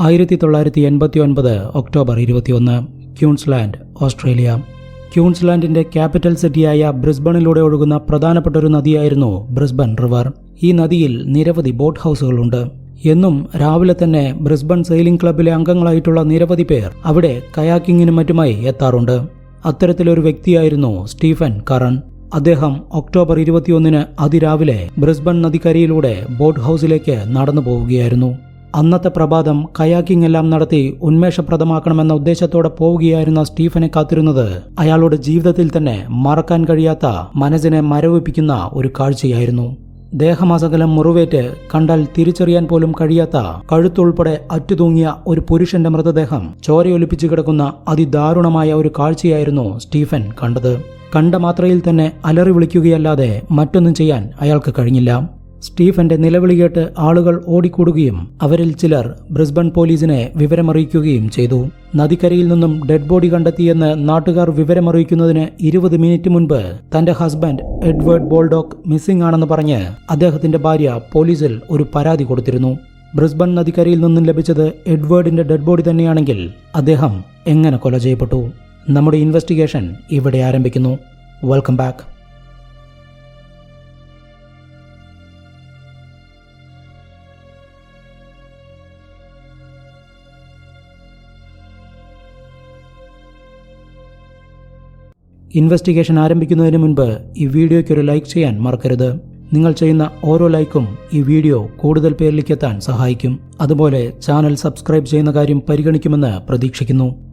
ആയിരത്തി തൊള്ളായിരത്തി എൺപത്തി ഒൻപത് ഒക്ടോബർ ഇരുപത്തിയൊന്ന് ക്യൂൺസ്ലാൻഡ് ഓസ്ട്രേലിയ. ക്യൂൺസ്ലാൻഡിന്റെ ക്യാപിറ്റൽ സിറ്റിയായ ബ്രിസ്ബണിലൂടെ ഒഴുകുന്ന പ്രധാനപ്പെട്ട ഒരു നദിയായിരുന്നു ബ്രിസ്ബൺ റിവർ. ഈ നദിയിൽ നിരവധി ബോട്ട് ഹൗസുകളുണ്ട്. എന്നും രാവിലെ തന്നെ ബ്രിസ്ബൺ സെയിലിംഗ് ക്ലബിലെ അംഗങ്ങളായിട്ടുള്ള നിരവധി പേർ അവിടെ കയാക്കിങ്ങിനും മറ്റുമായി എത്താറുണ്ട്. അത്തരത്തിലൊരു വ്യക്തിയായിരുന്നു സ്റ്റീഫൻ കറൺ. അദ്ദേഹം ഒക്ടോബർ ഇരുപത്തിയൊന്നിന് അതിരാവിലെ ബ്രിസ്ബൺ നദിക്കരയിലൂടെ ബോട്ട് ഹൗസിലേക്ക് നടന്നു പോവുകയായിരുന്നു അന്നത്തെ പ്രഭാതം കയാക്കിംഗ് എല്ലാം നടത്തി ഉന്മേഷപ്രദമാക്കണമെന്ന ഉദ്ദേശത്തോടെ പോവുകയായിരുന്ന സ്റ്റീഫനെ കാത്തിരുന്നത് അയാളുടെ ജീവിതത്തിൽ തന്നെ മറക്കാൻ കഴിയാത്ത മനസ്സിനെ മരവിപ്പിക്കുന്ന ഒരു കാഴ്ചയായിരുന്നു. ദേഹമാസകലം മുറിവേറ്റ് കണ്ടാൽ തിരിച്ചറിയാൻ പോലും കഴിയാത്ത കഴുത്തുൾപ്പെടെ അറ്റുതൂങ്ങിയ ഒരു പുരുഷന്റെ മൃതദേഹം ചോരയൊലിപ്പിച്ചു കിടക്കുന്ന അതിദാരുണമായ ഒരു കാഴ്ചയായിരുന്നു സ്റ്റീഫൻ കണ്ടത്. കണ്ട മാത്രയിൽ തന്നെ അലറി വിളിക്കുകയല്ലാതെ മറ്റൊന്നും ചെയ്യാൻ അയാൾക്ക് കഴിഞ്ഞില്ല. സ്റ്റീഫന്റെ നിലവിളി കേട്ട് ആളുകൾ ഓടിക്കൂടുകയും അവരിൽ ചിലർ ബ്രിസ്ബൺ പോലീസിനെ വിവരമറിയിക്കുകയും ചെയ്തു. നദിക്കരയിൽ നിന്നും ഡെഡ് ബോഡി കണ്ടെത്തിയെന്ന് നാട്ടുകാർ വിവരമറിയിക്കുന്നതിന് ഇരുപത് മിനിറ്റ് മുൻപ് തന്റെ ഹസ്ബൻഡ് എഡ്വേർഡ് ബോൾഡോക്ക് മിസ്സിംഗ് ആണെന്ന് പറഞ്ഞ് അദ്ദേഹത്തിന്റെ ഭാര്യ പോലീസിൽ ഒരു പരാതി കൊടുത്തിരുന്നു. ബ്രിസ്ബൺ നദിക്കരയിൽ നിന്നും ലഭിച്ചത് എഡ്വേർഡിന്റെ ഡെഡ് ബോഡി തന്നെയാണെങ്കിൽ അദ്ദേഹം എങ്ങനെ കൊല ചെയ്യപ്പെട്ടു? നമ്മുടെ ഇൻവെസ്റ്റിഗേഷൻ ഇവിടെ ആരംഭിക്കുന്നു. Welcome back. ഇൻവെസ്റ്റിഗേഷൻ ആരംഭിക്കുന്നതിന് മുൻപ് ഈ വീഡിയോയ്ക്ക് ഒരു ലൈക്ക് ചെയ്യാൻ മറക്കരുത്. നിങ്ങൾ ചെയ്യുന്ന ഓരോ ലൈക്കും ഈ വീഡിയോ കൂടുതൽ പേരിലേക്ക് എത്താൻ സഹായിക്കും. അതുപോലെ ചാനൽ സബ്സ്ക്രൈബ് ചെയ്യുന്ന കാര്യം പരിഗണിക്കുമെന്ന് പ്രതീക്ഷിക്കുന്നു.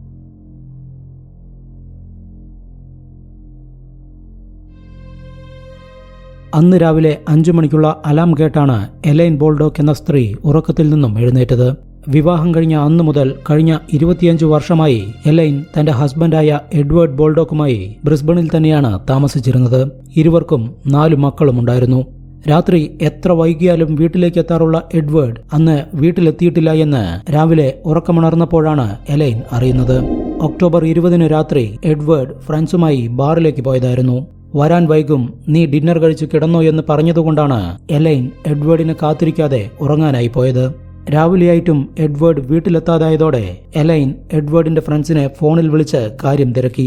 അന്ന് രാവിലെ അഞ്ചു മണിക്കുള്ള അലാം കേട്ടാണ് എലൈൻ ബോൾഡോക്ക് എന്ന സ്ത്രീ ഉറക്കത്തിൽ നിന്നും എഴുന്നേറ്റത്. വിവാഹം കഴിഞ്ഞ അന്നു മുതൽ കഴിഞ്ഞ ഇരുപത്തിയഞ്ച് വർഷമായി എലൈൻ തന്റെ ഹസ്ബൻഡായ എഡ്വേർഡ് ബോൾഡോക്കുമായി ബ്രിസ്ബണിൽ തന്നെയാണ് താമസിച്ചിരുന്നത്. ഇരുവർക്കും നാലു മക്കളും ഉണ്ടായിരുന്നു രാത്രി എത്ര വൈകിയാലും വീട്ടിലേക്ക് എത്താറുള്ള എഡ്വേർഡ് അന്ന് വീട്ടിലെത്തിയിട്ടില്ല എന്ന് രാവിലെ ഉറക്കമുണർന്നപ്പോഴാണ് എലൈൻ അറിയുന്നത്. ഒക്ടോബർ ഇരുപതിന് രാത്രി എഡ്വേർഡ് ഫ്രണ്ട്സുമായി ബാറിലേക്ക് പോയതായിരുന്നു. വരാൻ വൈകും. നീ ഡിന്നർ കഴിച്ച് കിടന്നോ എന്ന് പറഞ്ഞതുകൊണ്ടാണ് എലൈൻ എഡ്വേർഡിനെ കാത്തിരിക്കാതെ ഉറങ്ങാനായി പോയത്. രാവിലെയായിട്ടും എഡ്വേർഡ് വീട്ടിലെത്താതായതോടെ എലൈൻ എഡ്വേർഡിന്റെ ഫ്രണ്ട്സിനെ ഫോണിൽ വിളിച്ച് കാര്യം തിരക്കി.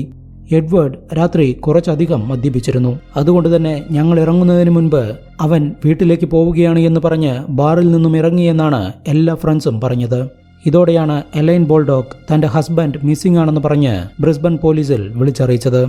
എഡ്വേർഡ് രാത്രി കുറച്ചധികം മദ്യപിച്ചിരുന്നു. അതുകൊണ്ട് തന്നെ ഞങ്ങൾ ഇറങ്ങുന്നതിന് മുൻപ് അവൻ വീട്ടിലേക്ക് പോവുകയാണ് എന്ന് പറഞ്ഞ് ബാറിൽ നിന്നും ഇറങ്ങിയെന്നാണ് എല്ലാ ഫ്രണ്ട്സും പറഞ്ഞത്. ഇതോടെയാണ് എലൈൻ ബോൾഡോക്ക് തന്റെ ഹസ്ബൻഡ് മിസ്സിംഗ് ആണെന്ന് പറഞ്ഞ് ബ്രിസ്ബൻ പോലീസിൽ വിളിച്ചറിയിച്ചത്.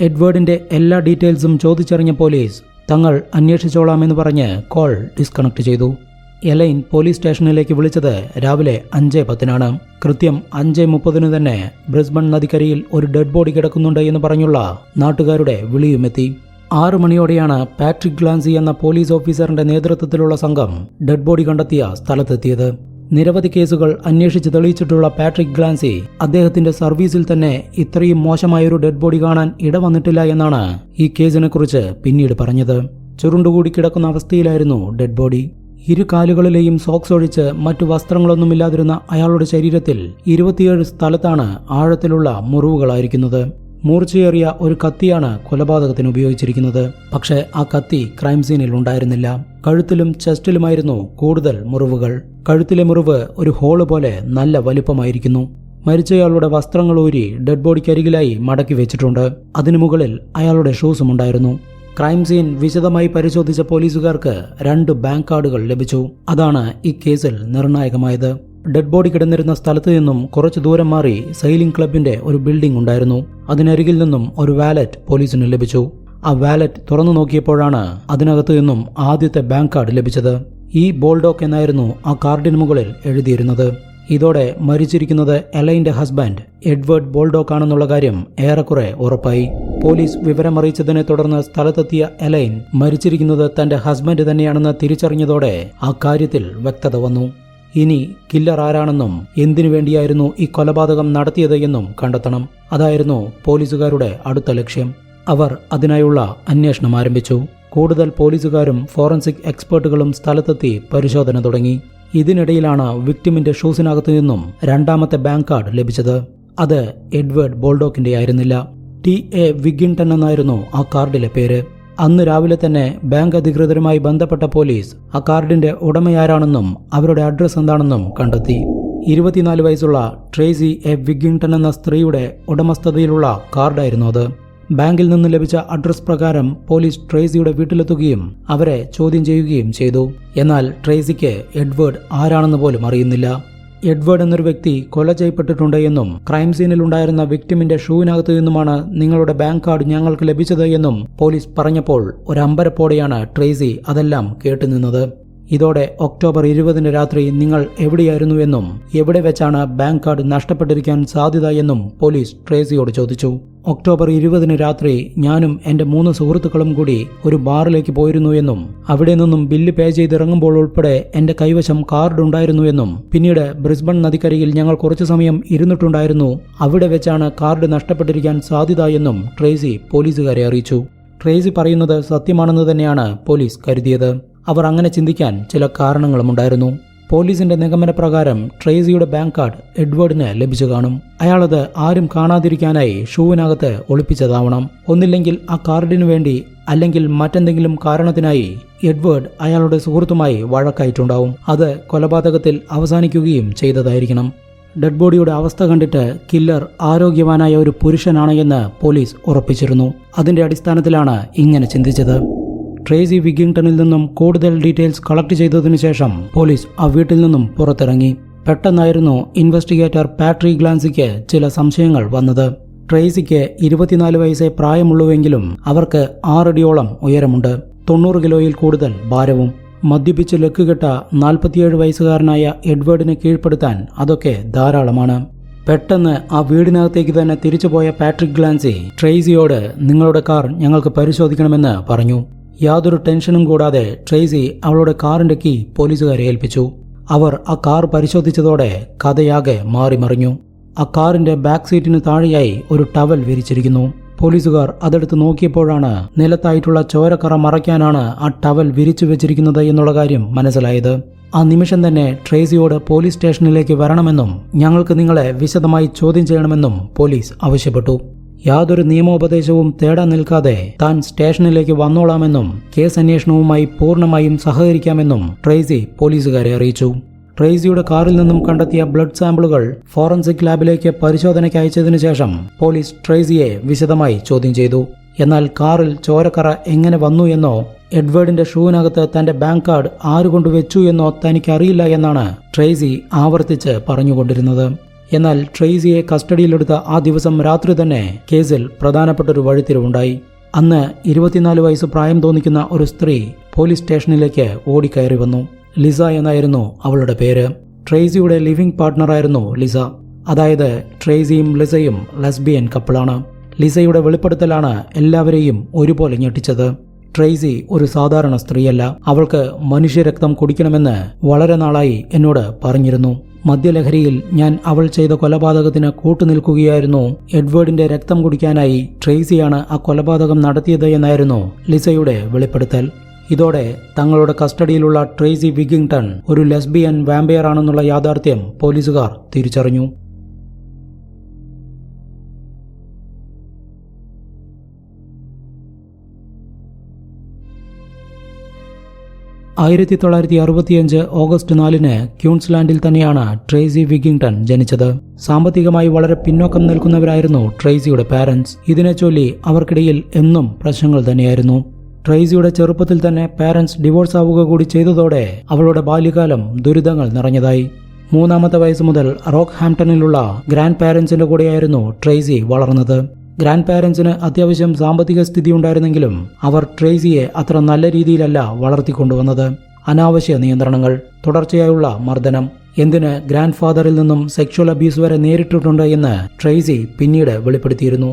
എഡ്വേർഡിന്റെ എല്ലാ ഡീറ്റെയിൽസും ചോദിച്ചറിഞ്ഞ പോലീസ് തങ്ങൾ അന്വേഷിച്ചോളാമെന്ന് പറഞ്ഞ് കോൾ ഡിസ്കണക്ട് ചെയ്തു. എലൈൻ പോലീസ് സ്റ്റേഷനിലേക്ക് വിളിച്ചത് രാവിലെ അഞ്ച് പത്തിനാണ്. കൃത്യം അഞ്ച് മുപ്പതിന് തന്നെ ബ്രിസ്ബൺ നദിക്കരയിൽ ഒരു ഡെഡ് ബോഡി കിടക്കുന്നുണ്ട് എന്ന് പറഞ്ഞുള്ള നാട്ടുകാരുടെ വിളിയുമെത്തി. ആറു മണിയോടെയാണ് പാട്രിക് ഗ്ലാൻസി എന്ന പോലീസ് ഓഫീസറിന്റെ നേതൃത്വത്തിലുള്ള സംഘം ഡെഡ് ബോഡി കണ്ടെത്തിയ സ്ഥലത്തെത്തിയത്. നിരവധി കേസുകൾ അന്വേഷിച്ച് തെളിയിച്ചിട്ടുള്ള പാട്രിക് ഗ്ലാൻസി അദ്ദേഹത്തിന്റെ സർവീസിൽ തന്നെ ഇത്രയും മോശമായൊരു ഡെഡ് ബോഡി കാണാൻ ഇടവന്നിട്ടില്ല എന്നാണ് ഈ കേസിനെക്കുറിച്ച് പിന്നീട് പറഞ്ഞത്. ചുരുണ്ടുകൂടി കിടക്കുന്ന അവസ്ഥയിലായിരുന്നു ഡെഡ് ബോഡി. ഇരു കാലുകളിലെയും സോക്സ് ഒഴിച്ച് മറ്റു വസ്ത്രങ്ങളൊന്നുമില്ലാതിരുന്ന അയാളുടെ ശരീരത്തിൽ ഇരുപത്തിയേഴ് സ്ഥലത്താണ് ആഴത്തിലുള്ള മുറിവുകളായിരിക്കുന്നത്. മൂർച്ചയേറിയ ഒരു കത്തിയാണ് കൊലപാതകത്തിന് ഉപയോഗിച്ചിരിക്കുന്നത്. പക്ഷേ ആ കത്തി ക്രൈം സീനിൽ ഉണ്ടായിരുന്നില്ല. കഴുത്തിലും ചെസ്റ്റിലുമായിരുന്നു കൂടുതൽ മുറിവുകൾ. കഴുത്തിലെ മുറിവ് ഒരു ഹോൾ പോലെ നല്ല വലുപ്പമായിരിക്കുന്നു. മരിച്ചയാളുടെ വസ്ത്രങ്ങൾ ഊരി ഡെഡ് ബോഡിക്കരികിലായി മടക്കി വെച്ചിട്ടുണ്ട്. അതിനു മുകളിൽ അയാളുടെ ഷൂസും ഉണ്ടായിരുന്നു. ക്രൈം സീൻ വിശദമായി പരിശോധിച്ച പോലീസുകാർക്ക് രണ്ട് ബാങ്ക് കാർഡുകൾ ലഭിച്ചു. അതാണ് ഈ കേസിൽ നിർണായകമായത്. ഡെഡ് ബോഡി കിടന്നിരുന്ന സ്ഥലത്ത് നിന്നും കുറച്ചു ദൂരം മാറി സെയിലിംഗ് ക്ലബിന്റെ ഒരു ബിൽഡിംഗ് ഉണ്ടായിരുന്നു. അതിനരികിൽ നിന്നും ഒരു വാലറ്റ് പോലീസിന് ലഭിച്ചു. ആ വാലറ്റ് തുറന്നു നോക്കിയപ്പോഴാണ് അതിനകത്ത് നിന്നും ആദ്യത്തെ ബാങ്ക് കാർഡ് ലഭിച്ചത്. ഈ ബോൾഡോക്ക് എന്നായിരുന്നു ആ കാർഡിന് മുകളിൽ എഴുതിയിരുന്നത്. ഇതോടെ മരിച്ചിരിക്കുന്നത് എലൈന്റെ ഹസ്ബൻഡ് എഡ്വേർഡ് ബോൾഡോക്ക് ആണെന്നുള്ള കാര്യം ഏറെക്കുറെ ഉറപ്പായി. പോലീസ് വിവരമറിയിച്ചതിനെ തുടർന്ന് സ്ഥലത്തെത്തിയ എലൈൻ മരിച്ചിരിക്കുന്നത് തന്റെ ഹസ്ബൻഡ് തന്നെയാണെന്ന് തിരിച്ചറിഞ്ഞതോടെ അക്കാര്യത്തിൽ കാര്യത്തിൽ വ്യക്തത വന്നു. ഇനി കില്ലർ ആരാണെന്നും എന്തിനു വേണ്ടിയായിരുന്നു ഈ കൊലപാതകം നടത്തിയത് എന്നും കണ്ടെത്തണം. അതായിരുന്നു പോലീസുകാരുടെ അടുത്ത ലക്ഷ്യം. അവർ അതിനായുള്ള അന്വേഷണം ആരംഭിച്ചു. കൂടുതൽ പോലീസുകാരും ഫോറൻസിക് എക്സ്പേർട്ടുകളും സ്ഥലത്തെത്തി പരിശോധന തുടങ്ങി. ഇതിനിടയിലാണ് വിക്ടിമിന്റെ ഷൂസിനകത്തു നിന്നും രണ്ടാമത്തെ ബാങ്ക് കാർഡ് ലഭിച്ചത്. അത് എഡ്വേർഡ് ബോൾഡോക്കിന്റെ ആയിരുന്നില്ല ടി എ വിഗിൻടൺ എന്നായിരുന്നു ആ കാർഡിലെ പേര്. അന്ന് രാവിലെ തന്നെ ബാങ്ക് അധികൃതരുമായി ബന്ധപ്പെട്ട പോലീസ് ആ കാർഡിന്റെ ഉടമയാരാണെന്നും അവരുടെ അഡ്രസ് എന്താണെന്നും കണ്ടെത്തി. ഇരുപത്തിനാല് വയസ്സുള്ള ട്രേസി എ വിഗിൻടൺ എന്ന സ്ത്രീയുടെ ഉടമസ്ഥതയിലുള്ള കാർഡായിരുന്നു അത്. ബാങ്കിൽ നിന്ന് ലഭിച്ച അഡ്രസ് പ്രകാരം പോലീസ് ട്രേസിയുടെ വീട്ടിലെത്തുകയും അവരെ ചോദ്യം ചെയ്യുകയും ചെയ്തു. എന്നാൽ ട്രേസിക്ക് എഡ്വേർഡ് ആരാണെന്ന് പോലും അറിയുന്നില്ല. എഡ്വേർഡ് എന്നൊരു വ്യക്തി കൊല ചെയ്യപ്പെട്ടിട്ടുണ്ട് എന്നും ക്രൈം സീനിൽ ഉണ്ടായിരുന്ന വിക്ടിമിന്റെ ഷൂവിനകത്ത് നിന്നുമാണ് നിങ്ങളുടെ ബാങ്ക് കാർഡ് ഞങ്ങൾക്ക് ലഭിച്ചത് എന്നും പോലീസ് പറഞ്ഞപ്പോൾ ഒരമ്പരപ്പോടെയാണ് ട്രേസി അതെല്ലാം കേട്ടുനിന്നത്. ഇതോടെ ഒക്ടോബർ ഇരുപതിന് രാത്രി നിങ്ങൾ എവിടെയായിരുന്നു എന്നും എവിടെ വെച്ചാണ് ബാങ്ക് കാർഡ് നഷ്ടപ്പെട്ടിരിക്കാൻ സാധ്യത എന്നും പോലീസ് ട്രേസിയോട് ചോദിച്ചു. ഒക്ടോബർ ഇരുപതിന് രാത്രി ഞാനും എന്റെ മൂന്ന് സുഹൃത്തുക്കളും കൂടി ഒരു ബാറിലേക്ക് പോയിരുന്നു എന്നും അവിടെ നിന്നും ബില്ല് പേ ചെയ്തിറങ്ങുമ്പോൾ ഉൾപ്പെടെ എന്റെ കൈവശം കാർഡ് ഉണ്ടായിരുന്നു എന്നും പിന്നീട് ബ്രിസ്ബൺ നദിക്കരയിൽ ഞങ്ങൾ കുറച്ചു സമയം ഇരുന്നിട്ടുണ്ടായിരുന്നു അവിടെ വെച്ചാണ് കാർഡ് നഷ്ടപ്പെട്ടിരിക്കാൻ സാധ്യത എന്നും ട്രേസി പോലീസുകാരെ അറിയിച്ചു. ട്രേസി പറയുന്നത് സത്യമാണെന്ന് തന്നെയാണ് പോലീസ് കരുതിയത്. അവർ അങ്ങനെ ചിന്തിക്കാൻ ചില കാരണങ്ങളുമുണ്ടായിരുന്നു. പോലീസിന്റെ നിഗമനപ്രകാരം ട്രേസിയുടെ ബാങ്ക് കാർഡ് എഡ്വേർഡിന് ലഭിച്ചു കാണും. അയാളത് ആരും കാണാതിരിക്കാനായി ഷൂവിനകത്ത് ഒളിപ്പിച്ചതാവണം. ഒന്നില്ലെങ്കിൽ ആ കാർഡിനു വേണ്ടി അല്ലെങ്കിൽ മറ്റെന്തെങ്കിലും കാരണത്തിനായി എഡ്വേർഡ് അയാളുടെ സുഹൃത്തുമായി വഴക്കായിട്ടുണ്ടാവും. അത് കൊലപാതകത്തിൽ അവസാനിക്കുകയും ചെയ്തതായിരിക്കണം. ഡെഡ് ബോഡിയുടെ അവസ്ഥ കണ്ടിട്ട് കില്ലർ ആരോഗ്യവാനായ ഒരു പുരുഷനാണ് എന്ന് പോലീസ് ഉറപ്പിച്ചിരുന്നു. അതിന്റെ അടിസ്ഥാനത്തിലാണ് ഇങ്ങനെ ചിന്തിച്ചത്. ട്രേസി വിഗിങ്ടണിൽ നിന്നും കൂടുതൽ ഡീറ്റെയിൽസ് കളക്ട് ചെയ്തതിനു ശേഷം പോലീസ് ആ വീട്ടിൽ നിന്നും പുറത്തിറങ്ങി. പെട്ടെന്നായിരുന്നു ഇൻവെസ്റ്റിഗേറ്റർ പാട്രി ഗ്ലാൻസിക്ക് ചില സംശയങ്ങൾ വന്നത്. ട്രേസിക്ക് ഇരുപത്തിനാല് വയസ്സേ പ്രായമുള്ളൂവെങ്കിലും അവർക്ക് ആറടിയോളം ഉയരമുണ്ട്. തൊണ്ണൂറ് കിലോയിൽ കൂടുതൽ ഭാരവും. മദ്യപിച്ച് ലക്കുകെട്ട നാൽപ്പത്തിയേഴ് വയസ്സുകാരനായ എഡ്വേർഡിനെ കീഴ്പ്പെടുത്താൻ അതൊക്കെ ധാരാളമാണ്. പെട്ടെന്ന് ആ വീടിനകത്തേക്ക് തന്നെ തിരിച്ചുപോയ പാട്രിക് ഗ്ലാൻസി ട്രേസിയോട് നിങ്ങളുടെ കാർ ഞങ്ങൾക്ക് പരിശോധിക്കണമെന്ന് പറഞ്ഞു. യാതൊരു ടെൻഷനും കൂടാതെ ട്രേസി അവളുടെ കാറിന്റെ കീ പോലീസുകാരെ ഏൽപ്പിച്ചു. അവർ ആ കാർ പരിശോധിച്ചതോടെ കഥയാകെ മാറിമറിഞ്ഞു ആ കാറിന്റെ ബാക്ക് സീറ്റിന് താഴെയായി ഒരു ടവൽ വിരിച്ചിരിക്കുന്നു. പോലീസുകാർ അതെടുത്ത് നോക്കിയപ്പോഴാണ് നിലത്തായിട്ടുള്ള ചോരക്കറ മറയ്ക്കാനാണ് ആ ടവൽ വിരിച്ചു വെച്ചിരിക്കുന്നത് എന്നുള്ള കാര്യം മനസ്സിലായത്. ആ നിമിഷം തന്നെ ട്രേസിയോട് പോലീസ് സ്റ്റേഷനിലേക്ക് വരണമെന്നും ഞങ്ങൾക്ക് നിങ്ങളെ വിശദമായി ചോദ്യം ചെയ്യണമെന്നും പോലീസ് ആവശ്യപ്പെട്ടു. യാതൊരു നിയമോപദേശവും തേടാൻ നിൽക്കാതെ താൻ സ്റ്റേഷനിലേക്ക് വന്നോളാമെന്നും കേസ് അന്വേഷണവുമായി പൂർണമായും സഹകരിക്കാമെന്നും ട്രേസി പോലീസുകാരെ അറിയിച്ചു. ട്രേസിയുടെ കാറിൽ നിന്നും കണ്ടെത്തിയ ബ്ലഡ് സാമ്പിളുകൾ ഫോറൻസിക് ലാബിലേക്ക് പരിശോധനയ്ക്ക് അയച്ചതിനു ശേഷം പോലീസ് ട്രേസിയെ വിശദമായി ചോദ്യം ചെയ്തു. എന്നാൽ കാറിൽ ചോരക്കറ എങ്ങനെ വന്നു എന്നോ എഡ്വേർഡിന്റെ ഷൂവിനകത്ത് തന്റെ ബാങ്ക് കാർഡ് ആര് കൊണ്ടുവച്ചു എന്നോ തനിക്കറിയില്ല എന്നാണ് ട്രേസി ആവർത്തിച്ച് പറഞ്ഞുകൊണ്ടിരുന്നത്. എന്നാൽ ട്രേസിയെ കസ്റ്റഡിയിലെടുത്ത ആ ദിവസം രാത്രി തന്നെ കേസിൽ പ്രധാനപ്പെട്ടൊരു വഴിത്തിരിവുണ്ടായി. അന്ന് ഇരുപത്തിനാല് വയസ്സ് പ്രായം തോന്നിക്കുന്ന ഒരു സ്ത്രീ പോലീസ് സ്റ്റേഷനിലേക്ക് ഓടിക്കയറി വന്നു. ലിസ എന്നായിരുന്നു അവളുടെ പേര്. ട്രേസിയുടെ ലിവിംഗ് പാർട്ട്ണറായിരുന്നു ലിസ. അതായത് ട്രേസിയും ലിസയും ലെസ്ബിയൻ കപ്പിളാണ്. ലിസയുടെ വെളിപ്പെടുത്തലാണ് എല്ലാവരെയും ഒരുപോലെ ഞെട്ടിച്ചത്. ട്രേസി ഒരു സാധാരണ സ്ത്രീയല്ല. അവൾക്ക് മനുഷ്യരക്തം കുടിക്കണമെന്ന് വളരെ നാളായി എന്നോട് പറഞ്ഞിരുന്നു. മദ്യലഹരിയിൽ ഞാൻ അവൾ ചെയ്ത കൊലപാതകത്തിന് കൂട്ടുനിൽക്കുകയായിരുന്നു. എഡ്വേർഡിന്റെ രക്തം കുടിക്കാനായി ട്രേസിയാണ് ആ കൊലപാതകം നടത്തിയത് എന്നായിരുന്നു ലിസയുടെ വെളിപ്പെടുത്തൽ. ഇതോടെ തങ്ങളുടെ കസ്റ്റഡിയിലുള്ള ട്രേസി വിഗിങ്ടൺ ഒരു ലെസ്ബിയൻ വാമ്പയർ ആണെന്നുള്ള യാഥാർത്ഥ്യം പോലീസുകാർ തിരിച്ചറിഞ്ഞു. ആയിരത്തി തൊള്ളായിരത്തി അറുപത്തിയഞ്ച് ഓഗസ്റ്റ് നാലിന് ക്യൂൺസ്ലാൻഡിൽ തന്നെയാണ് ട്രേസി വിഗിങ്ടൺ ജനിച്ചത്. സാമ്പത്തികമായി വളരെ പിന്നോക്കം നിൽക്കുന്നവരായിരുന്നു ട്രേസിയുടെ പാരന്റ്സ് ഇതിനെ ചൊല്ലി അവർക്കിടയിൽ എന്നും പ്രശ്നങ്ങൾ തന്നെയായിരുന്നു. ട്രേസിയുടെ ചെറുപ്പത്തിൽ തന്നെ പാരന്റ്സ് ഡിവോഴ്സ് ആവുക കൂടി ചെയ്തതോടെ അവളുടെ ബാല്യകാലം ദുരിതങ്ങൾ നിറഞ്ഞതായി. മൂന്നാമത്തെ വയസ്സ് മുതൽ റോക്ക് ഹാംപ്ടണിലുള്ള ഗ്രാൻഡ് പാരന്റ്സിന്റെ കൂടെയായിരുന്നു ട്രേസി വളർന്നത്. ഗ്രാൻഡ് പാരന്റ്സിന് അത്യാവശ്യം സാമ്പത്തിക സ്ഥിതി ഉണ്ടായിരുന്നെങ്കിലും അവർ ട്രേസിയെ അത്ര നല്ല രീതിയിലല്ല വളർത്തിക്കൊണ്ടുവന്നത്. അനാവശ്യ നിയന്ത്രണങ്ങൾ തുടർച്ചയായുള്ള മർദ്ദനം എന്തിന് ഗ്രാൻഡ് ഫാദറിൽ നിന്നും സെക്ഷൽ അബ്യൂസ് വരെ നേരിട്ടിട്ടുണ്ട് എന്ന് ട്രേസി പിന്നീട് വെളിപ്പെടുത്തിയിരുന്നു.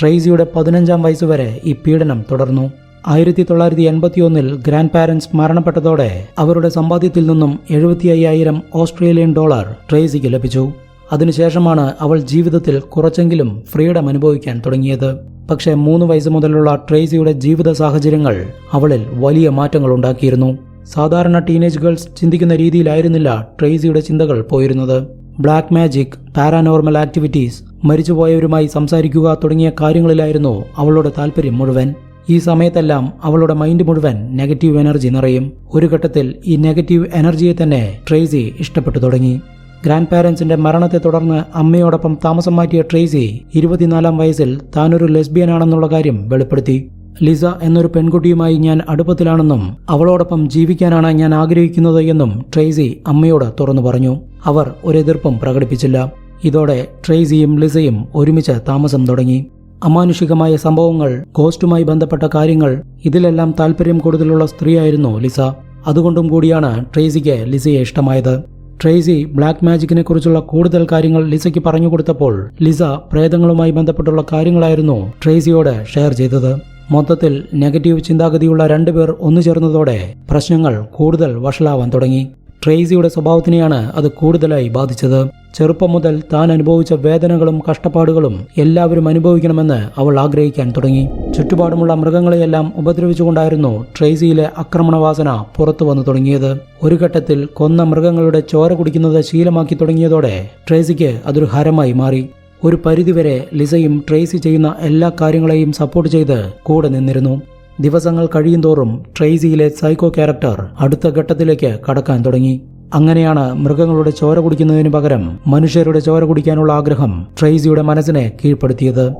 ട്രേസിയുടെ പതിനഞ്ചാം വയസ്സുവരെ ഈ പീഡനം തുടർന്നു. ആയിരത്തി തൊള്ളായിരത്തി എൺപത്തിയൊന്നിൽ ഗ്രാൻഡ് പാരന്റ്സ് മരണപ്പെട്ടതോടെ അവരുടെ സമ്പാദ്യത്തിൽ നിന്നും എഴുപത്തി അയ്യായിരം ഓസ്ട്രേലിയൻ ഡോളർ ട്രേസിക്ക് ലഭിച്ചു. അതിനുശേഷമാണ് അവൾ ജീവിതത്തിൽ കുറച്ചെങ്കിലും ഫ്രീഡം അനുഭവിക്കാൻ തുടങ്ങിയത്. പക്ഷേ മൂന്ന് വയസ്സ് മുതലുള്ള ട്രേസിയുടെ ജീവിത സാഹചര്യങ്ങൾ അവളിൽ വലിയ മാറ്റങ്ങൾ ഉണ്ടാക്കിയിരുന്നു. സാധാരണ ടീനേജ് ഗേൾസ് ചിന്തിക്കുന്ന രീതിയിലായിരുന്നില്ല ട്രേസിയുടെ ചിന്തകൾ പോയിരുന്നത്. ബ്ലാക്ക് മാജിക് പാരാനോർമൽ ആക്ടിവിറ്റീസ് മരിച്ചുപോയവരുമായി സംസാരിക്കുക തുടങ്ങിയ കാര്യങ്ങളിലായിരുന്നു അവളുടെ താല്പര്യം മുഴുവൻ. ഈ സമയത്തെല്ലാം അവളുടെ മൈൻഡ് മുഴുവൻ നെഗറ്റീവ് എനർജി നിറയും. ഒരു ഘട്ടത്തിൽ ഈ നെഗറ്റീവ് എനർജിയെ തന്നെ ട്രേസി ഇഷ്ടപ്പെട്ടു തുടങ്ങി. ഗ്രാൻഡ് പാരൻസിന്റെ മരണത്തെ തുടർന്ന് അമ്മയോടൊപ്പം താമസം മാറ്റിയ ട്രേസി ഇരുപത്തിനാലാം വയസ്സിൽ താനൊരു ലെസ്ബിയനാണെന്നുള്ള കാര്യം വെളിപ്പെടുത്തി. ലിസ എന്നൊരു പെൺകുട്ടിയുമായി ഞാൻ അടുപ്പത്തിലാണെന്നും അവളോടൊപ്പം ജീവിക്കാനാണ് ഞാൻ ആഗ്രഹിക്കുന്നത് എന്നും ട്രേസി അമ്മയോട് തുറന്നു പറഞ്ഞു. അവർ ഒരെതിർപ്പും പ്രകടിപ്പിച്ചില്ല. ഇതോടെ ട്രേസിയും ലിസയും ഒരുമിച്ച് താമസം തുടങ്ങി. അമാനുഷികമായ സംഭവങ്ങൾ ഗോസ്റ്റുമായി ബന്ധപ്പെട്ട കാര്യങ്ങൾ ഇതിലെല്ലാം താല്പര്യം കൂടുതലുള്ള സ്ത്രീയായിരുന്നു ലിസ. അതുകൊണ്ടും കൂടിയാണ് ട്രേസിക്ക് ലിസയെ ഇഷ്ടമായത്. ട്രേസി ബ്ലാക്ക് മാജിക്കിനെ കുറിച്ചുള്ള കൂടുതൽ കാര്യങ്ങൾ ലിസയ്ക്ക് പറഞ്ഞു കൊടുത്തപ്പോൾ ലിസ പ്രേതങ്ങളുമായി ബന്ധപ്പെട്ടുള്ള കാര്യങ്ങളായിരുന്നു ട്രേസിയോട് ഷെയർ ചെയ്തത്. മൊത്തത്തിൽ നെഗറ്റീവ് ചിന്താഗതിയുള്ള രണ്ടുപേർ ഒന്നു ചേർന്നതോടെ പ്രശ്നങ്ങൾ കൂടുതൽ വഷളാവാൻ തുടങ്ങി. ട്രേസിയുടെ സ്വഭാവത്തിനെയാണ് അത് കൂടുതലായി ബാധിച്ചത്. ചെറുപ്പം മുതൽ താൻ അനുഭവിച്ച വേദനകളും കഷ്ടപ്പാടുകളും എല്ലാവരും അനുഭവിക്കണമെന്ന് അവൾ ആഗ്രഹിക്കാൻ തുടങ്ങി. ചുറ്റുപാടുമുള്ള മൃഗങ്ങളെയെല്ലാം ഉപദ്രവിച്ചുകൊണ്ടായിരുന്നു ട്രേസിയിലെ ആക്രമണവാസന പുറത്തു വന്നു തുടങ്ങിയത്. ഒരു ഘട്ടത്തിൽ കൊന്ന മൃഗങ്ങളുടെ ചോര കുടിക്കുന്നത് ശീലമാക്കി തുടങ്ങിയതോടെ ട്രേസിക്ക് അതൊരു ഹരമായി മാറി. ഒരു പരിധിവരെ ലിസയും ട്രേസി ചെയ്യുന്ന എല്ലാ കാര്യങ്ങളെയും സപ്പോർട്ട് ചെയ്ത് കൂടെ നിന്നിരുന്നു. ദിവസങ്ങൾ കഴിയുന്തോറും ട്രേസിയിലെ സൈക്കോ ക്യാരക്ടർ അടുത്ത ഘട്ടത്തിലേക്ക് കടക്കാൻ തുടങ്ങി. അങ്ങനെയാണ് മൃഗങ്ങളുടെ ചോര കുടിക്കുന്നതിന് പകരം മനുഷ്യരുടെ ചോര കുടിക്കാനുള്ള ആഗ്രഹം ട്രേസിയുടെ മനസ്സിനെ കീഴ്പ്പെടുത്തിയത്.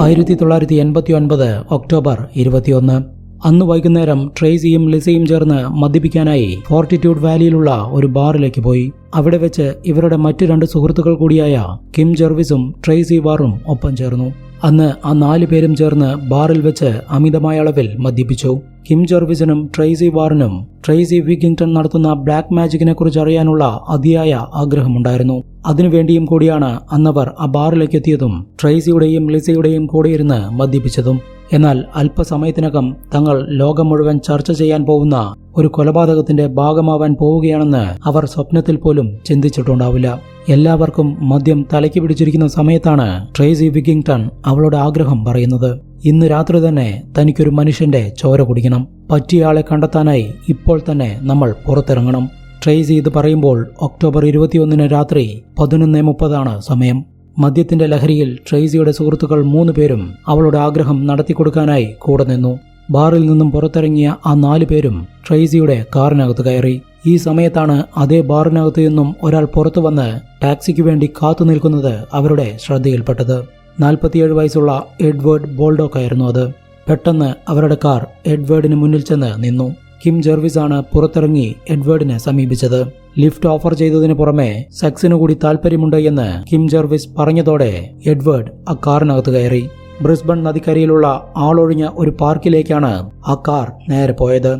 ആയിരത്തി തൊള്ളായിരത്തി എൺപത്തി ഒൻപത് ഒക്ടോബർ ഇരുപത്തിയൊന്ന്. അന്ന് വൈകുന്നേരം ട്രേസിയും ലിസയും ചേർന്ന് മദ്യപിക്കാനായി ഫോർട്ടിറ്റ്യൂഡ് വാലിയിലുള്ള ഒരു ബാറിലേക്ക് പോയി. അവിടെ വെച്ച് ഇവരുടെ മറ്റു രണ്ട് സുഹൃത്തുക്കൾ കൂടിയായ കിം ജെർവിസും ട്രേസി വാറും ഒപ്പം ചേർന്നു. അന്ന് ആ നാല് പേരും ചേർന്ന് ബാറിൽ വെച്ച് അമിതമായ അളവിൽ മദ്യപിച്ചു. കിം ജെർവിസിനും ട്രേസി വാറിനും ട്രേസി വിഗിങ്ടൺ നടത്തുന്ന ബ്ലാക്ക് മാജിക്കിനെ കുറിച്ച് അറിയാനുള്ള അതിയായ ആഗ്രഹമുണ്ടായിരുന്നു. അതിനുവേണ്ടിയും കൂടിയാണ് അന്നവർ ആ ബാറിലേക്ക് എത്തിയതും ട്രേസിയുടെയും ലിസയുടെയും കൂടെയിരുന്ന് മദ്യപിച്ചതും. എന്നാൽ അല്പസമയത്തിനകം തങ്ങൾ ലോകം മുഴുവൻ ചർച്ച ചെയ്യാൻ പോകുന്ന ഒരു കൊലപാതകത്തിന്റെ ഭാഗമാവാൻ പോവുകയാണെന്ന് അവർ സ്വപ്നത്തിൽ പോലും ചിന്തിച്ചിട്ടുണ്ടാവില്ല. എല്ലാവർക്കും മദ്യം തലയ്ക്ക് പിടിച്ചിരിക്കുന്ന സമയത്താണ് ട്രേസി വിഗിങ്ടൺ അവളുടെ ആഗ്രഹം പറയുന്നത്. ഇന്ന് രാത്രി തന്നെ തനിക്കൊരു മനുഷ്യന്റെ ചോര കുടിക്കണം. പറ്റിയയാളെ കണ്ടെത്താനായി ഇപ്പോൾ തന്നെ നമ്മൾ പുറത്തിറങ്ങണം. ട്രേസി ഇത് പറയുമ്പോൾ ഒക്ടോബർ ഇരുപത്തിയൊന്നിന് രാത്രി പതിനൊന്ന് മുപ്പതാണ് സമയം. മദ്യത്തിന്റെ ലഹരിയിൽ ട്രേസിയുടെ സുഹൃത്തുക്കൾ മൂന്ന് പേരും അവളുടെ ആഗ്രഹം നടത്തിക്കൊടുക്കാനായി കൂടെ നിന്നു. ബാറിൽ നിന്നും പുറത്തിറങ്ങിയ ആ നാലു പേരും ട്രേസിയുടെ കാറിനകത്ത് കയറി. ഈ സമയത്താണ് അതേ ബാറിനകത്ത് നിന്നും ഒരാൾ പുറത്തു വന്ന് ടാക്സിക്ക് വേണ്ടി കാത്തു നിൽക്കുന്നത് അവരുടെ ശ്രദ്ധയിൽപ്പെട്ടത്. നാൽപ്പത്തിയേഴ് വയസ്സുള്ള എഡ്വേർഡ് ബോൾഡോക്കായിരുന്നു അത്. പെട്ടെന്ന് അവരുടെ കാർ എഡ്വേർഡിന് മുന്നിൽ ചെന്ന് നിന്നു. കിം ജെർവിസ് ആണ് പുറത്തിറങ്ങി എഡ്വേർഡിനെ സമീപിച്ചത്. ലിഫ്റ്റ് ഓഫർ ചെയ്തതിന് പുറമെ സെക്സിനു കൂടി താല്പര്യമുണ്ട് എന്ന് കിം ജെർവിസ് പറഞ്ഞതോടെ എഡ്വേർഡ് ആ കാറിനകത്ത് കയറി. ബ്രിസ്ബൺ നദിക്കരയിലുള്ള ആളൊഴിഞ്ഞ ഒരു പാർക്കിലേക്കാണ് ആ കാർ നേരെ പോയത്.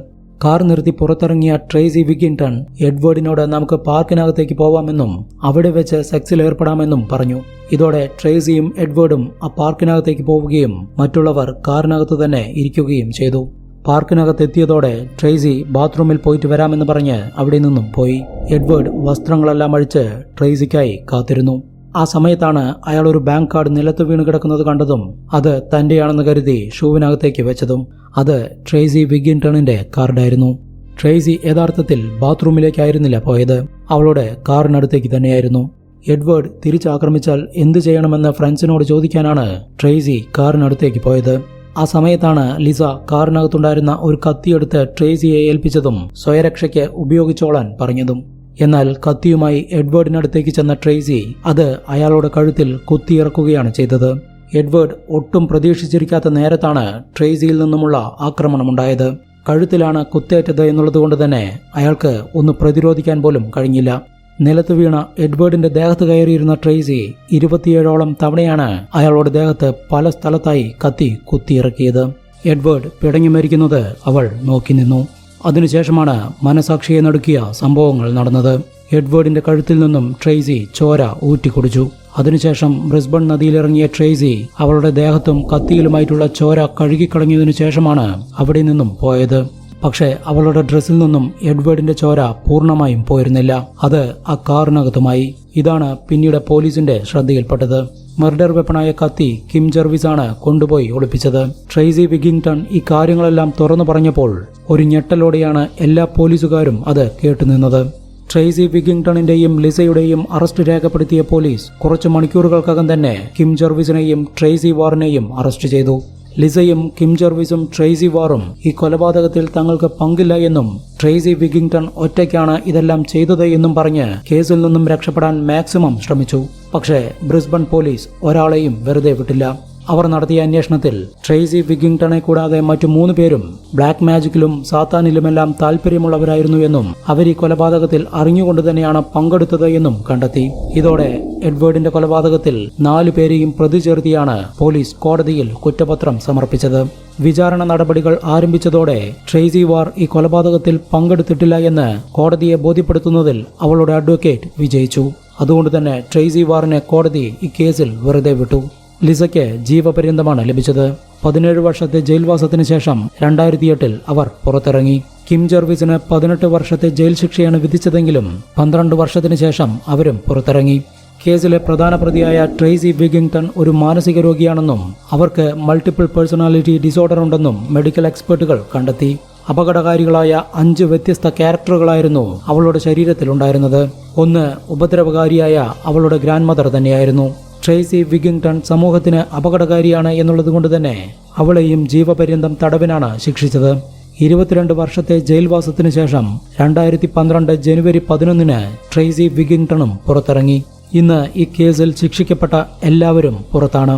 കാർ നിർത്തി പുറത്തിറങ്ങിയ ട്രേസി വിഗിൻടൺ എഡ്വേർഡിനോട് നമുക്ക് പാർക്കിനകത്തേക്ക് പോവാമെന്നും അവിടെ വെച്ച് സെക്സിൽ ഏർപ്പെടാമെന്നും പറഞ്ഞു. ഇതോടെ ട്രേസിയും എഡ്വേർഡും ആ പാർക്കിനകത്തേക്ക് പോവുകയും മറ്റുള്ളവർ കാറിനകത്ത് തന്നെ ഇരിക്കുകയും ചെയ്തു. പാർക്കിനകത്ത് എത്തിയതോടെ ട്രേസി ബാത്റൂമിൽ പോയിട്ട് വരാമെന്ന് പറഞ്ഞ് അവിടെ നിന്നും പോയി. എഡ്വേർഡ് വസ്ത്രങ്ങളെല്ലാം അഴിച്ച് ട്രേസിക്കായി കാത്തിരുന്നു. ആ സമയത്താണ് അയാൾ ഒരു ബാങ്ക് കാർഡ് നിലത്ത് വീണ് കിടക്കുന്നത് കണ്ടതും അത് തന്റെയാണെന്ന് കരുതി ഷൂവിനകത്തേക്ക് വെച്ചതും അത് ട്രേസി വിഗിൻടണിന്റെ കാർഡായിരുന്നു. ട്രേസി യഥാർത്ഥത്തിൽ ബാത്റൂമിലേക്കായിരുന്നില്ല പോയത്. അവളുടെ കാറിനടുത്തേക്ക് തന്നെയായിരുന്നു. എഡ്വേർഡ് തിരിച്ചാക്രമിച്ചാൽ എന്തു ചെയ്യണമെന്ന് ഫ്രണ്ട്സിനോട് ചോദിക്കാനാണ് ട്രേസി കാറിനടുത്തേക്ക് പോയത്. ആ സമയത്താണ് ലിസ കാറിനകത്തുണ്ടായിരുന്ന ഒരു കത്തിയെടുത്ത് ട്രേസിയെ ഏൽപ്പിച്ചതും സ്വയരക്ഷയ്ക്ക് ഉപയോഗിച്ചോളാൻ പറഞ്ഞതും. എന്നാൽ കത്തിയുമായി എഡ്വേർഡിനടുത്തേക്ക് ചെന്ന ട്രേസി അത് അയാളുടെ കഴുത്തിൽ കുത്തിയിറക്കുകയാണ് ചെയ്തത്. എഡ്വേർഡ് ഒട്ടും പ്രതീക്ഷിച്ചിരിക്കാത്ത നേരത്താണ് ട്രേസിയിൽ നിന്നുമുള്ള ആക്രമണമുണ്ടായത്. കഴുത്തിലാണ് കുത്തേറ്റത് എന്നുള്ളതുകൊണ്ട് തന്നെ അയാൾക്ക് ഒന്ന് പ്രതിരോധിക്കാൻ പോലും കഴിഞ്ഞില്ല. നിലത്ത് വീണ എഡ്വേർഡിന്റെ ദേഹത്ത് കയറിയിരുന്ന ട്രേസി ഇരുപത്തിയേഴോളം തവണയാണ് അയാളുടെ ദേഹത്ത് പല സ്ഥലത്തായി കത്തി കുത്തിയിറക്കിയത്. എഡ്വേർഡ് പിടഞ്ഞു മരിക്കുന്നത് അവൾ നോക്കി നിന്നു. അതിനുശേഷമാണ് മനസാക്ഷിയെ നടുക്കിയ സംഭവങ്ങൾ നടന്നത്. എഡ്വേർഡിന്റെ കഴുത്തിൽ നിന്നും ട്രേസി ചോര ഊറ്റിക്കുടിച്ചു. അതിനുശേഷം ബ്രിസ്ബൺ നദിയിലിറങ്ങിയ ട്രേസി അവളുടെ ദേഹത്തും കത്തിയിലുമായിട്ടുള്ള ചോര കഴുകിക്കളഞ്ഞതിനു ശേഷമാണ് അവിടെ നിന്നും പോയത്. പക്ഷേ അവളുടെ ഡ്രസ്സിൽ നിന്നും എഡ്വേർഡിന്റെ ചോര പൂർണമായും പോയിരുന്നില്ല. അത് ആ കാറിനകത്തുമായി. ഇതാണ് പിന്നീട് പോലീസിന്റെ ശ്രദ്ധയിൽപ്പെട്ടത്. മർഡർ വെപ്പണായ കത്തി കിം ജർവിസ് ആണ് കൊണ്ടുപോയി ഒളിപ്പിച്ചത്. ട്രേസി വിഗിങ്ടൺ ഈ കാര്യങ്ങളെല്ലാം തുറന്നു പറഞ്ഞപ്പോൾ ഒരു ഞെട്ടലോടെയാണ് എല്ലാ പോലീസുകാരും അത് കേട്ടുനിന്നത് ട്രേസി വിഗിങ്ടണിന്റെയും ലിസയുടെയും അറസ്റ്റ് രേഖപ്പെടുത്തിയ പോലീസ് കുറച്ച് മണിക്കൂറുകൾക്കകം തന്നെ കിം ജർവിസിനെയും ട്രേസി വാറിനെയും അറസ്റ്റ് ചെയ്തു. ലിസയും കിം ജെർവിസും ട്രേസി വാറും ഈ കൊലപാതകത്തിൽ തങ്ങൾക്ക് പങ്കില്ല എന്നും ട്രേസി വിഗിങ്ടൺ ഒറ്റയ്ക്കാണ് ഇതെല്ലാം ചെയ്തത് എന്നും പറഞ്ഞ് കേസിൽ നിന്നും രക്ഷപ്പെടാൻ മാക്സിമം ശ്രമിച്ചു. പക്ഷേ ബ്രിസ്ബൺ പോലീസ് ഒരാളെയും വെറുതെ വിട്ടില്ല. അവർ നടത്തിയ അന്വേഷണത്തിൽ ട്രേസി വിഗിങ്ടണെ കൂടാതെ മറ്റു മൂന്ന് പേരും ബ്ലാക്ക് മാജിക്കിലും സാത്താനിലുമെല്ലാം താല്പര്യമുള്ളവരായിരുന്നു എന്നും അവർ ഈ കൊലപാതകത്തിൽ അറിഞ്ഞുകൊണ്ട് തന്നെയാണ് പങ്കെടുത്തത് എന്നും കണ്ടെത്തി. ഇതോടെ എഡ്വേർഡിന്റെ കൊലപാതകത്തിൽ നാലു പേരെയും പ്രതി ചേർത്തിയാണ് പോലീസ് കോടതിയിൽ കുറ്റപത്രം സമർപ്പിച്ചത്. വിചാരണ നടപടികൾ ആരംഭിച്ചതോടെ ട്രേസി വാർ ഈ കൊലപാതകത്തിൽ പങ്കെടുത്തിട്ടില്ല എന്ന് കോടതിയെ ബോധ്യപ്പെടുത്തുന്നതിൽ അവളുടെ അഡ്വക്കേറ്റ് വിജയിച്ചു. അതുകൊണ്ട് തന്നെ ട്രേസി വാറിനെ കോടതി ഈ കേസിൽ വെറുതെ വിട്ടു. ലിസയ്ക്ക് ജീവപര്യന്തമാണ് ലഭിച്ചത്. പതിനേഴ് വർഷത്തെ ജയിൽവാസത്തിന് ശേഷം രണ്ടായിരത്തി എട്ടിൽ അവർ പുറത്തിറങ്ങി. കിം ജർവിസിന് പതിനെട്ട് വർഷത്തെ ജയിൽ ശിക്ഷയാണ് വിധിച്ചതെങ്കിലും പന്ത്രണ്ട് വർഷത്തിന് ശേഷം അവരും പുറത്തിറങ്ങി. കേസിലെ പ്രധാന പ്രതിയായ ട്രേസി വിഗിങ്ടൺ ഒരു മാനസിക രോഗിയാണെന്നും അവർക്ക് മൾട്ടിപ്പിൾ പേഴ്സണാലിറ്റി ഡിസോർഡർ ഉണ്ടെന്നും മെഡിക്കൽ എക്സ്പെർട്ടുകൾ കണ്ടെത്തി. അപകടകാരികളായ അഞ്ച് വ്യത്യസ്ത ക്യാരക്ടറുകളായിരുന്നു അവളുടെ ശരീരത്തിലുണ്ടായിരുന്നത്. ഒന്ന് ഉപദ്രവകാരിയായ അവളുടെ ഗ്രാൻഡ് മദർ തന്നെയായിരുന്നു. ട്രേസി വിഗിങ്ടൺ സമൂഹത്തിന് അപകടകാരിയാണ് എന്നുള്ളതുകൊണ്ട് തന്നെ അവളെയും ജീവപര്യന്തം തടവിനാണ് ശിക്ഷിച്ചത്. ഇരുപത്തിരണ്ട് വർഷത്തെ ജയിൽവാസത്തിനു ശേഷം രണ്ടായിരത്തി പന്ത്രണ്ട് ജനുവരി പതിനൊന്നിന് ട്രേസി വിഗിങ്ടണും പുറത്തിറങ്ങി. ഇന്ന് ഈ കേസിൽ ശിക്ഷിക്കപ്പെട്ട എല്ലാവരും പുറത്താണ്.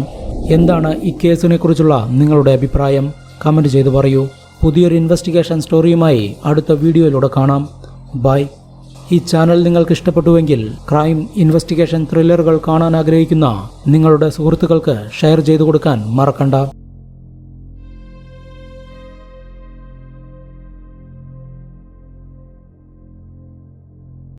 എന്താണ് ഈ കേസിനെ കുറിച്ചുള്ള നിങ്ങളുടെ അഭിപ്രായം? കമന്റ് ചെയ്തു പറയൂ. പുതിയൊരു ഇൻവെസ്റ്റിഗേഷൻ സ്റ്റോറിയുമായി അടുത്ത വീഡിയോയിലൂടെ കാണാം. ബൈ. ഈ ചാനൽ നിങ്ങൾക്ക് ഇഷ്ടപ്പെട്ടുവെങ്കിൽ ക്രൈം ഇൻവെസ്റ്റിഗേഷൻ ത്രില്ലറുകൾ കാണാൻ ആഗ്രഹിക്കുന്ന നിങ്ങളുടെ സുഹൃത്തുക്കൾക്ക് ഷെയർ ചെയ്തു കൊടുക്കാൻ മറക്കണ്ട.